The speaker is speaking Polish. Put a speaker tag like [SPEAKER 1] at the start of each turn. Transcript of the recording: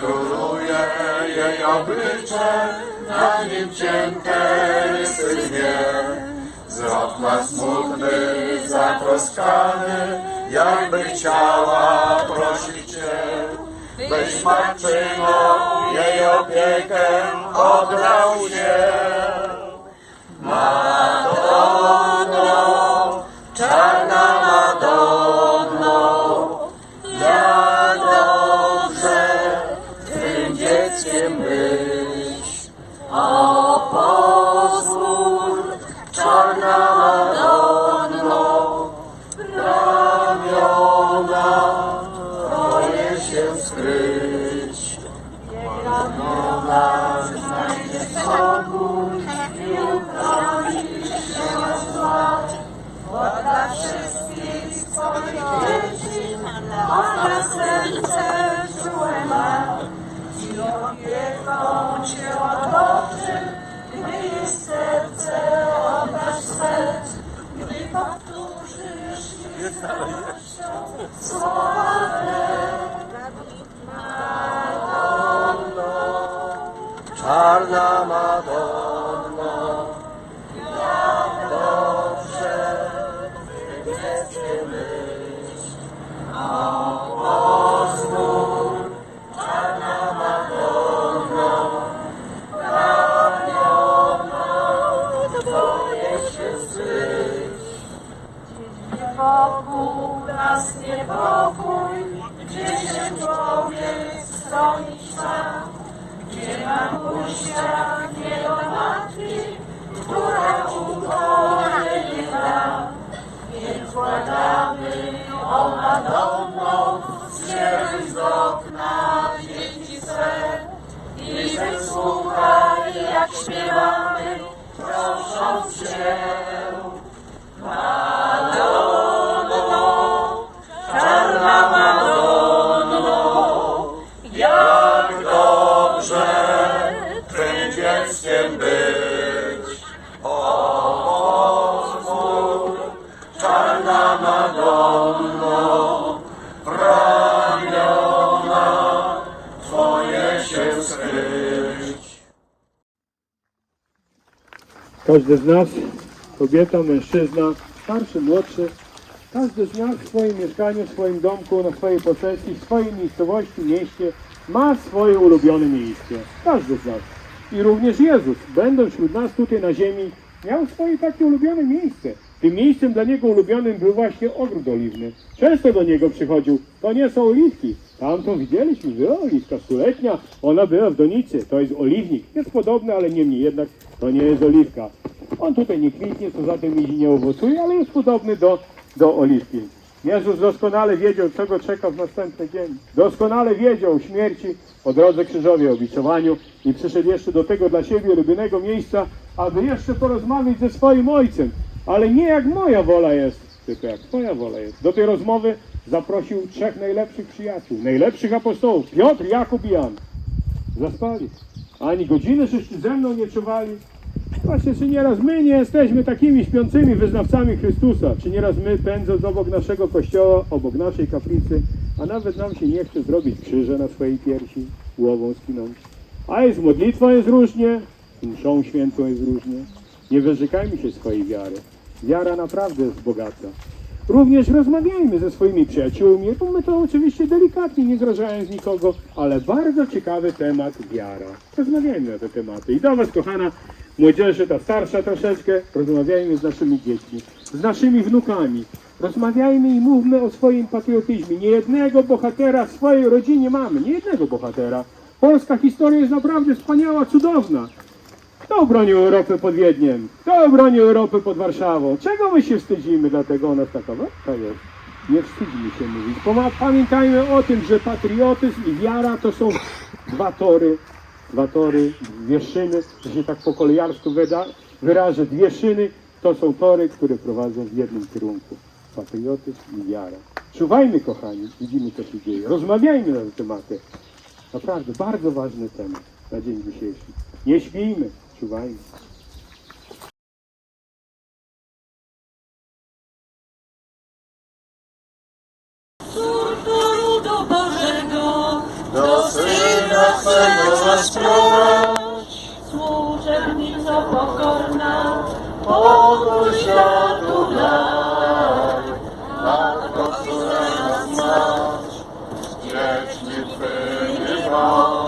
[SPEAKER 1] króluje jej oblicze, na nim cienkie rysy dwie. Wzrok ma smutny, zatroskany, jakby chciała prosić Cię, byś matczyną jej opiekę oddał się. Znajdzie spokój i uchroni się zła. Bo dla wszystkich swoich dzieci ma. I opieką Cię gdy serce oddasz swe. Gdy powtórzysz jej z słowa te. Czarna Madonno, jak dobrze dzieckiem być. O pozwól, czarna Madonno, ramiona Twoje się zryć. Wokół nas niepokój, gdzie się człowiek stronić ma. Nie ma do matki, która ukoje nie da. Więc błagamy o z okna i wysłuchaj, jak śpiewamy, prosząc Cię.
[SPEAKER 2] Każdy z nas, kobieta, mężczyzna, starszy, młodszy, każdy z nas w swoim mieszkaniu, w swoim domku, na swojej posesji, w swojej miejscowości, mieście ma swoje ulubione miejsce. Każdy z nas. I również Jezus, będąc wśród nas tutaj na ziemi, miał swoje takie ulubione miejsce. Tym miejscem dla niego ulubionym był właśnie ogród oliwny. Często do niego przychodził. To nie są oliwki. Tamtą widzieliśmy, była oliwka stuletnia. Ona była w donicy. To jest oliwnik. Jest podobny, ale niemniej jednak to nie jest oliwka. On tutaj nie kwitnie, co za tym idzie, nie owocuje, ale jest podobny do, do oliwki. Jezus doskonale wiedział, czego czeka w następny dzień. Doskonale wiedział śmierci, o drodze krzyżowej, o biczowaniu i przyszedł jeszcze do tego dla siebie ulubionego miejsca, aby jeszcze porozmawiać ze swoim Ojcem. Ale nie jak moja wola jest, tylko jak Twoja wola jest. Do tej rozmowy zaprosił trzech najlepszych przyjaciół, najlepszych apostołów, Piotr, Jakub i Jan. Zaspali. Ani godziny żeście ze mną nie czuwali. Właśnie, czy nieraz my nie jesteśmy takimi śpiącymi wyznawcami Chrystusa, czy nieraz my pędząc obok naszego kościoła, obok naszej kaplicy, a nawet nam się nie chce zrobić krzyża na swojej piersi, głową skinąć. A jest modlitwą jest różnie, mszą świętą jest różnie. Nie wyrzekajmy się swojej wiary. Wiara naprawdę jest bogata. Również rozmawiajmy ze swoimi przyjaciółmi, bo my to oczywiście delikatnie, nie grożając nikogo, ale bardzo ciekawy temat wiara. Rozmawiajmy na te tematy. I do Was, kochana młodzieży, ta starsza troszeczkę, rozmawiajmy z naszymi dziećmi, z naszymi wnukami. Rozmawiajmy i mówmy o swoim patriotyzmie. Nie jednego bohatera w swojej rodzinie mamy, nie jednego bohatera. Polska historia jest naprawdę wspaniała, cudowna. Kto obronił Europę pod Wiedniem? Kto obronił Europę pod Warszawą? Czego my się wstydzimy? Dlatego ona taka warta jest. Nie wstydzimy się mówić. Pamiętajmy o tym, że patriotyzm i wiara to są dwa tory, dwa tory, dwie szyny, że się tak po kolejarsku wyrażę, dwie szyny to są tory, które prowadzą w jednym kierunku. Patriotyzm i wiara. Czuwajmy, kochani, widzimy co się dzieje. Rozmawiajmy na te tematy. Naprawdę bardzo ważny temat na dzień dzisiejszy. Nie śpijmy, czuwajmy.
[SPEAKER 3] Córko Bożego,
[SPEAKER 1] Do Syna nas prowadź,
[SPEAKER 3] Służebnico pokorna,
[SPEAKER 1] pokój światu daj. Matko, która nas masz, dziećmi Twymi masz.